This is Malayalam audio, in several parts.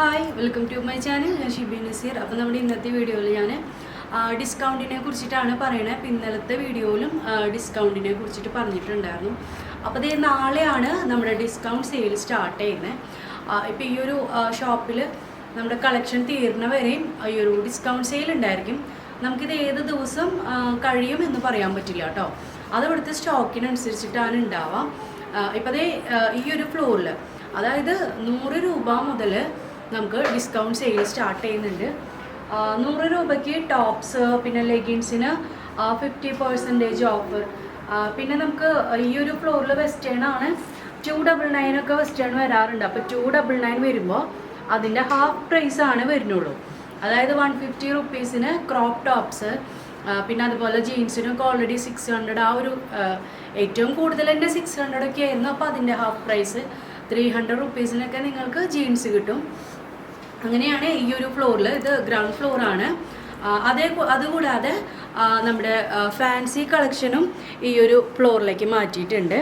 Hi welcome to my channel. ഞാൻ ഷിബി നസീർ. അപ്പോൾ നമ്മുടെ ഇന്നത്തെ വീഡിയോയിൽ ഞാൻ ഡിസ്കൗണ്ടിനെ കുറിച്ചിട്ടാണ് പറയണത് അപ്പോൾ ഇന്നലത്തെ വീഡിയോയിലും ഡിസ്കൗണ്ടിനെ കുറിച്ചിട്ട് പറഞ്ഞിട്ടുണ്ടായിരുന്നു. അപ്പോൾ അതേ നാളെയാണ് നമ്മുടെ ഡിസ്കൗണ്ട് സെയിൽ സ്റ്റാർട്ട് ചെയ്യുന്നത് ഇപ്പോൾ ഈ ഒരു ഷോപ്പിൽ നമ്മുടെ കളക്ഷൻ തീർന്ന വരെയും ഈ ഒരു ഡിസ്കൗണ്ട് സെയിൽ ഉണ്ടായിരിക്കും. നമുക്കിത് ഏത് ദിവസം കഴിയും എന്ന് പറയാൻ പറ്റില്ല കേട്ടോ. അത് ഇവിടുത്തെ സ്റ്റോക്കിനനുസരിച്ചിട്ടാണ് ഉണ്ടാവുക. ഇപ്പോൾ അതേ ഈ ഒരു ഫ്ലോറിൽ അതായത് നൂറ് രൂപ മുതൽ നമുക്ക് ഡിസ്കൗണ്ട് സെയിൽ സ്റ്റാർട്ട് ചെയ്യുന്നുണ്ട്. നൂറ് രൂപയ്ക്ക് ടോപ്സ് പിന്നെ ലെഗിൻസിന് ഫിഫ്റ്റി പെർസെന്റേജ് ഓഫർ പിന്നെ നമുക്ക് ഈ ഒരു ഫ്ലോറിൽ വെസ്റ്റേൺ ആണ്. ടു ഡബിൾ നയനൊക്കെ വെസ്റ്റേൺ വരാറുണ്ട്. അപ്പോൾ ടു ഡബിൾ നയൻ വരുമ്പോൾ അതിന്റെ ഹാഫ് പ്രൈസ് ആണ് വരുന്നുള്ളൂ. അതായത് വൺ ഫിഫ്റ്റി റുപ്പീസിന് ക്രോപ്പ് ടോപ്സ് പിന്നെ അതുപോലെ ജീൻസിനൊക്കെ ഓൾറെഡി സിക്സ് ഹൺഡ്രഡ് ആ ഒരു ഏറ്റവും കൂടുതൽ എന്റെ സിക്സ് ഹൺഡ്രഡ് ഒക്കെ ആയിരുന്നു. അപ്പോൾ അതിന്റെ ഹാഫ് പ്രൈസ് ത്രീ ഹൺഡ്രഡ് റുപ്പീസിനൊക്കെ നിങ്ങൾക്ക് ജീൻസ് കിട്ടും. അങ്ങനെയാണ് ഈ ഒരു ഫ്ലോറിൽ ഇത് ഗ്രൗണ്ട് ഫ്ലോറാണ് അതേ അതുകൂടാതെ നമ്മുടെ ഫാൻസി കളക്ഷനും ഈ ഒരു ഫ്ലോറിലേക്ക് മാറ്റിയിട്ടുണ്ട്.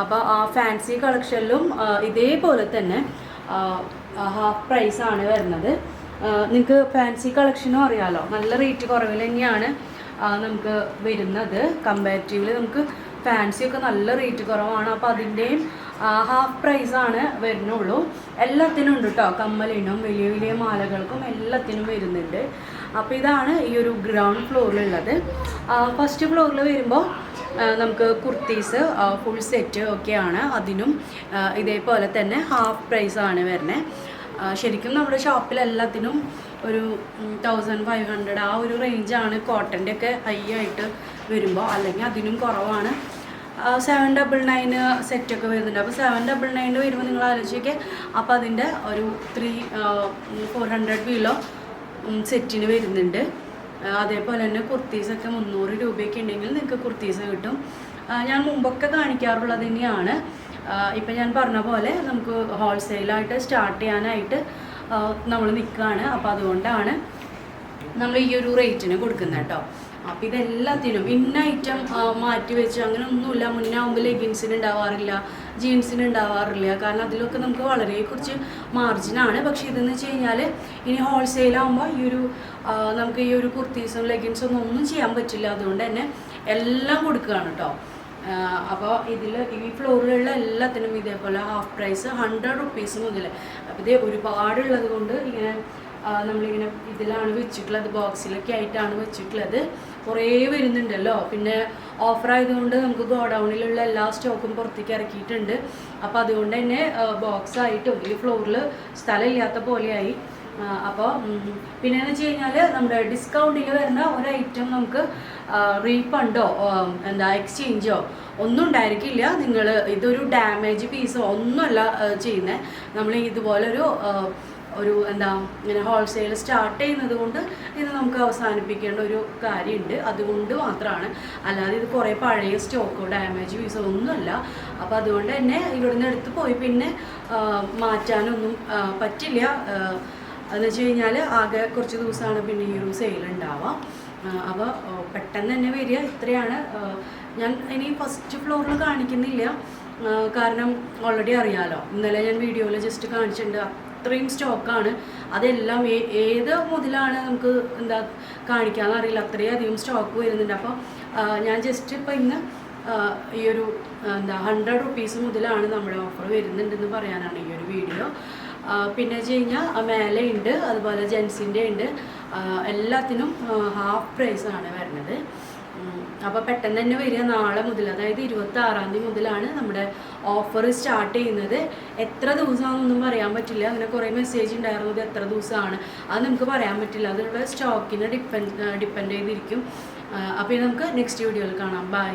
അപ്പോൾ ആ ഫാൻസി കളക്ഷനിലും ഇതേപോലെ തന്നെ ഹാഫ് പ്രൈസ് ആണ് വരുന്നത്. നിങ്ങൾക്ക് ഫാൻസി കളക്ഷനും അറിയാമല്ലോ നല്ല റേറ്റ് കുറവിൽ തന്നെയാണ് നമുക്ക് വരുന്നത്. കമ്പാരിറ്റീവ്ലി നമുക്ക് ഫാൻസിയൊക്കെ നല്ല റേറ്റ് കുറവാണ്. അപ്പോൾ അതിന്റെയും ഹാഫ് പ്രൈസ് ആണ് വരുന്നുള്ളൂ. എല്ലാത്തിനും ഉണ്ട് കേട്ടോ കമ്മലിനും വലിയ വലിയ മാലകൾക്കും എല്ലാത്തിനും വരുന്നുണ്ട്. അപ്പോൾ ഇതാണ് ഈ ഒരു ഗ്രൗണ്ട് ഫ്ലോറിലുള്ളത് ഫസ്റ്റ് ഫ്ലോറിൽ വരുമ്പോൾ നമുക്ക് കുർത്തീസ് ഫുൾ സെറ്റ് ഒക്കെയാണ് അതിനും ഇതേപോലെ തന്നെ ഹാഫ് പ്രൈസ് ആണ് വരുന്നത് ശരിക്കും നമ്മുടെ ഷോപ്പിൽ എല്ലാത്തിനും ഒരു തൗസൻഡ് ഫൈവ് ഹൺഡ്രഡ് ആ ഒരു റേഞ്ചാണ് കോട്ടന്റെ ഒക്കെ ഹൈ ആയിട്ട് വരുമ്പോൾ അല്ലെങ്കിൽ അതിനും കുറവാണ്. സെവൻ ഡബിൾ നയന് സെറ്റൊക്കെ വരുന്നുണ്ട്. അപ്പോൾ സെവൻ ഡബിൾ നയന് വരുമ്പോൾ നിങ്ങൾ ആലോചിക്കുക അപ്പോൾ അതിന്റെ ഒരു ത്രീ ഫോർ ഹൺഡ്രഡ് ബിലോ സെറ്റിന് വരുന്നുണ്ട്. അതേപോലെ തന്നെ കുർത്തീസൊക്കെ മുന്നൂറ് രൂപയൊക്കെ ഉണ്ടെങ്കിൽ നിങ്ങൾക്ക് കുർത്തീസ് കിട്ടും. ഞാൻ മുമ്പൊക്കെ കാണിക്കാറുള്ളത് തന്നെയാണ്. ഇപ്പം ഞാൻ പറഞ്ഞ പോലെ നമുക്ക് ഹോൾസെയിലായിട്ട് സ്റ്റാർട്ട് ചെയ്യാനായിട്ട് നമ്മൾ നിൽക്കുകയാണ് അപ്പോൾ അതുകൊണ്ടാണ് നമ്മൾ ഈ ഒരു റേറ്റിന് കൊടുക്കുന്നത് കേട്ടോ. അപ്പോൾ ഇതെല്ലാത്തിനും ഇന്ന ഐറ്റം മാറ്റി വെച്ച് അങ്ങനെ ഒന്നുമില്ല മുന്നേ ആകുമ്പോൾ ലെഗിൻസിന് ഉണ്ടാവാറില്ല ജീൻസിന് ഉണ്ടാവാറില്ല കാരണം അതിലൊക്കെ നമുക്ക് വളരെ കുറച്ച് മാർജിനാണ് പക്ഷേ ഇതെന്ന് വെച്ച് കഴിഞ്ഞാൽ ഇനി ഹോൾസെയിലാകുമ്പോൾ ഈ ഒരു നമുക്ക് ഈ ഒരു കുർത്തീസും ലെഗിൻസും ഒന്നും ഒന്നും ചെയ്യാൻ പറ്റില്ല. അതുകൊണ്ട് തന്നെ എല്ലാം കൊടുക്കുകയാണ് കേട്ടോ അപ്പോൾ ഇതിൽ ഈ ഫ്ലോറിലുള്ള എല്ലാത്തിനും ഇതേപോലെ ഹാഫ് പ്രൈസ് ഹൺഡ്രഡ് റുപ്പീസ് മുതൽ അപ്പോൾ ഇത് ഒരുപാടുള്ളത് കൊണ്ട് ഇങ്ങനെ നമ്മളിങ്ങനെ ഇതിലാണ് വെച്ചിട്ടുള്ളത് ബോക്സിലൊക്കെ ആയിട്ടാണ് വെച്ചിട്ടുള്ളത്. കുറേ വരുന്നുണ്ടല്ലോ. പിന്നെ ഓഫർ ആയതുകൊണ്ട് നമുക്ക് ഗോഡൗണിലുള്ള എല്ലാ സ്റ്റോക്കും പുറത്തേക്ക് ഇറക്കിയിട്ടുണ്ട്. അപ്പോൾ അതുകൊണ്ട് തന്നെ ബോക്സ് ആയിട്ടും ഈ ഫ്ലോറിൽ സ്ഥലമില്ലാത്ത പോലെയായി. അപ്പോൾ പിന്നെയെന്ന് വെച്ച് കഴിഞ്ഞാൽ നമ്മുടെ ഡിസ്കൗണ്ടിൽ വരുന്ന ഒരു ഐറ്റം നമുക്ക് റീഫണ്ടോ എന്താ എക്സ്ചേഞ്ചോ ഒന്നും ഉണ്ടായിരിക്കില്ല. നിങ്ങൾ ഇതൊരു ഡാമേജ് പീസോ ഒന്നുമല്ല ചെയ്യുന്നത് നമ്മൾ ഇതുപോലൊരു ഒരു എന്താ ഇങ്ങനെ ഹോൾസെയിൽ സ്റ്റാർട്ട് ചെയ്യുന്നത് കൊണ്ട് ഇത് നമുക്ക് അവസാനിപ്പിക്കേണ്ട ഒരു കാര്യമുണ്ട്. അതുകൊണ്ട് മാത്രമാണ്. അല്ലാതെ ഇത് കുറേ പഴയ സ്റ്റോക്കോ ഡാമേജ് പീസോ ഒന്നുമല്ല. അപ്പോൾ അതുകൊണ്ട് തന്നെ ഇവിടുന്ന് എടുത്ത് പോയി. പിന്നെ മാറ്റാനൊന്നും പറ്റില്ല. അതെന്ന് വെച്ച് കഴിഞ്ഞാൽ ആകെ കുറച്ച് ദിവസമാണ് പിന്നെ ഈ ഒരു സെയിൽ ഉണ്ടാവുക. അപ്പോൾ പെട്ടെന്ന് തന്നെ വരിക. ഇത്രയാണ്. ഞാൻ ഇനി ഫസ്റ്റ് ഫ്ലോറിൽ കാണിക്കുന്നില്ല. കാരണം ഓൾറെഡി അറിയാലോ. ഇന്നലെ ഞാൻ വീഡിയോയിൽ ജസ്റ്റ് കാണിച്ചിട്ടുണ്ട്. അത്രയും സ്റ്റോക്കാണ്. അതെല്ലാം ഏത് മുതലാണ് നമുക്ക് എന്താ കാണിക്കാന്ന് അറിയില്ല. അത്രയും അധികം സ്റ്റോക്ക് വരുന്നുണ്ട്. അപ്പോൾ ഞാൻ ജസ്റ്റ് ഇപ്പോൾ ഇന്ന് ഈ ഒരു എന്താ ഹൺഡ്രഡ് റുപ്പീസ് മുതലാണ് നമ്മുടെ ഓഫർ വരുന്നുണ്ടെന്ന് പറയാനാണ് ഈ ഒരു വീഡിയോ പിന്നെ വെച്ച് കഴിഞ്ഞാൽ മേലെ ഉണ്ട് അതുപോലെ ജെൻസിന്റെ ഉണ്ട് എല്ലാത്തിനും ഹാഫ് പ്രൈസാണ് വരുന്നത്. അപ്പോൾ പെട്ടെന്ന് തന്നെ വരിക നാളെ മുതൽ അതായത് ഇരുപത്തി ആറാം തീയതി മുതലാണ് നമ്മുടെ ഓഫർ സ്റ്റാർട്ട് ചെയ്യുന്നത്. എത്ര ദിവസമാണെന്നൊന്നും പറയാൻ പറ്റില്ല. അങ്ങനെ കുറേ മെസ്സേജ് ഉണ്ടായിരുന്നു ഇത് എത്ര ദിവസമാണ്. അത് നമുക്ക് പറയാൻ പറ്റില്ല. അതിനുള്ള സ്റ്റോക്കിനെ ഡിപ്പെൻഡ് ഡിപ്പെൻഡ് ചെയ്തിരിക്കും. അപ്പോൾ നമുക്ക് നെക്സ്റ്റ് വീഡിയോയിൽ കാണാം. ബൈ